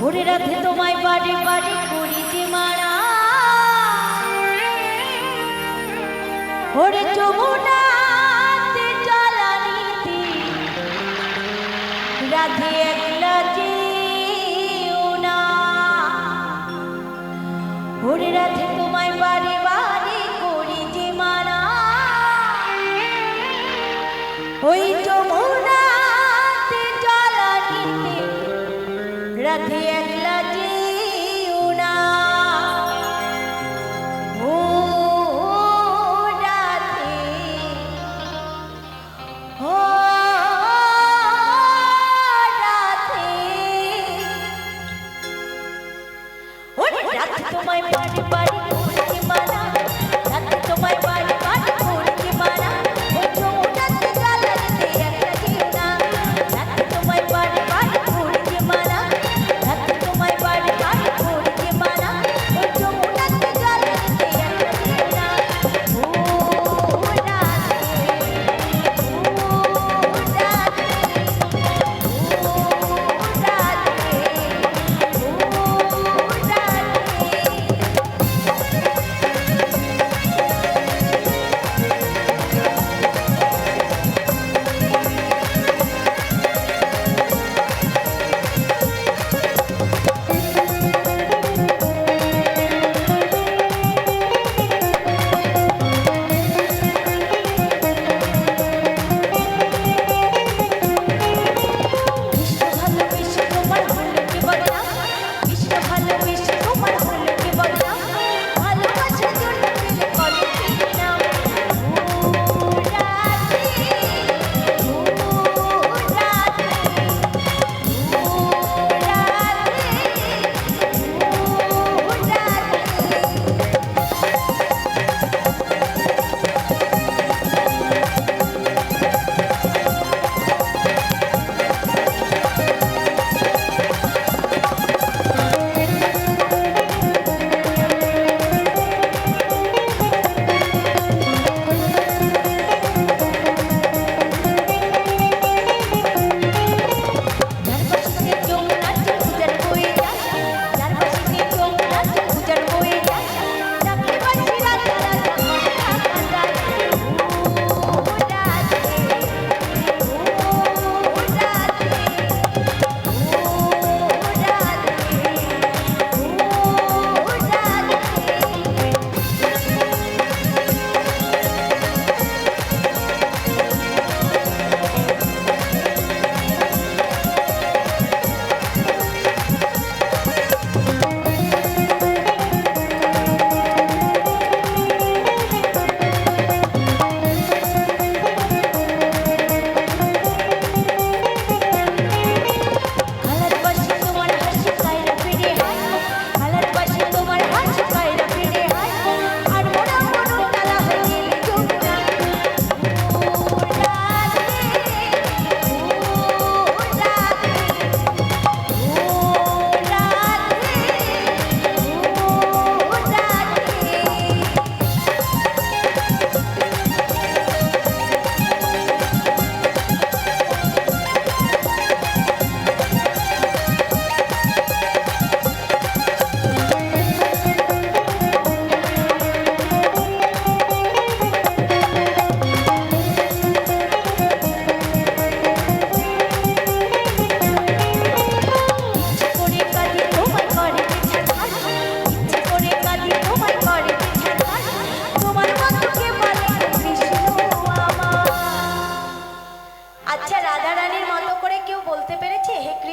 ভোরে রাতে তোমায় বাড়ি বাড়ি করিতে মারা। ওরে যমুনাতে জ্বালানিতে রাধে একলা যেও না ওরে তোমায় বাড়ি বাড়ি করিতে মারা। ওই যমুনাতে রাধে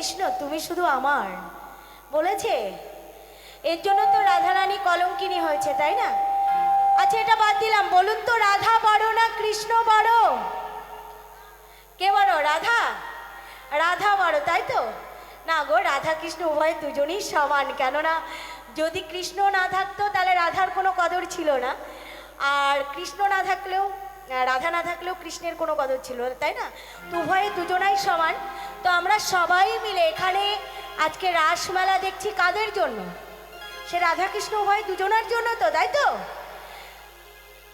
কৃষ্ণ তুমি শুধু আমার। বলেছে, এর জন্য তো রাধা রানী কলঙ্কিনী হয়েছে, তাই না? আচ্ছা এটা বাদ দিলাম। বলুন তো, রাধা বড় না কৃষ্ণ বড় কে বড় রাধা? রাধা বড় তাই তো? না গো, রাধা, কৃষ্ণ, উভয় দুজনেই সমান। কেননা, যদি কৃষ্ণ না থাকতো, তাহলে রাধার কোনো কদর ছিল না। আর কৃষ্ণ না থাকলেও, রাধা না থাকলেও কৃষ্ণের কোনো কদর ছিল তাই না? তো উভয়ে দুজনাই সমান। তো আমরা সবাই মিলে এখানে আজকে রাসমেলা দেখছি কাদের জন্য? সে রাধাকৃষ্ণ উভয় দুজনার জন্য তো, তাই তো?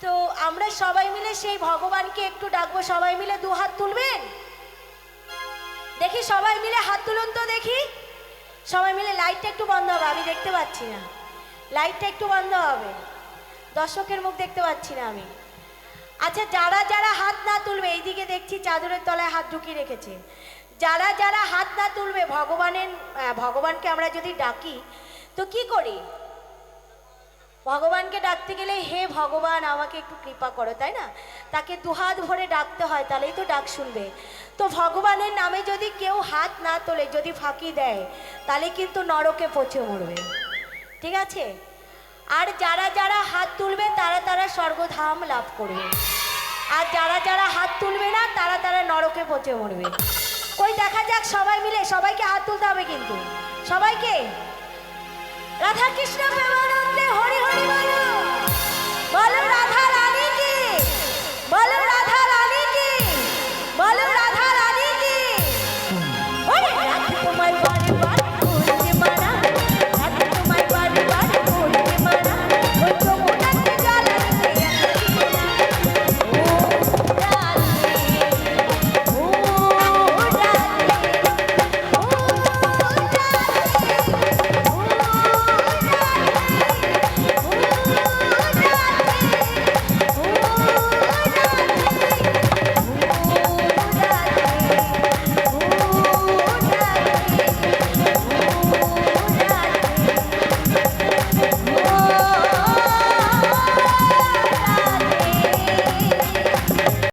তো আমরা সবাই মিলে সেই ভগবানকে একটু ডাকবো, সবাই মিলে দু হাত তুলবেন? দেখি সবাই মিলে হাত তুলুন তো দেখি। সবাই মিলে লাইটটা একটু বন্ধ হবে, আমি দেখতে পাচ্ছি না। লাইটটা একটু বন্ধ হবে। দর্শকের মুখ দেখতে পাচ্ছি না আমি। আচ্ছা যারা যারা হাত না তুলবে, এইদিকে দেখছি চাদরের তলায় হাত ঢুকিয়ে রেখেছে। যারা যারা হাত না তুলবে, ভগবানের ভগবানকে আমরা যদি ডাকি, তো কি করি? ভগবানকে ডাকতে গেলে, হে ভগবান, আমাকে একটু কৃপা করো, তাই না? তাকে দুহাত ভরে ডাকতে হয়, তাহলেই তো ডাক শুনবে। তো ভগবানের নামে যদি কেউ হাত না তোলে, যদি ফাঁকি দেয়, তাহলে কিন্তু নরকে পচে মরবে। ঠিক আছে? আর যারা যারা হাত তুলবে, তারা তারা স্বর্গধাম লাভ করবে। আর যারা যারা হাত তুলবে না, তারা তারা নরকে পচে মরবে। কই, দেখা যাক সবাই মিলে, সবাইকে হাত তুলতে হবে কিন্তু। সবাইকে? রাধাকৃষ্ণ প্রেমানন্দে হরি হরি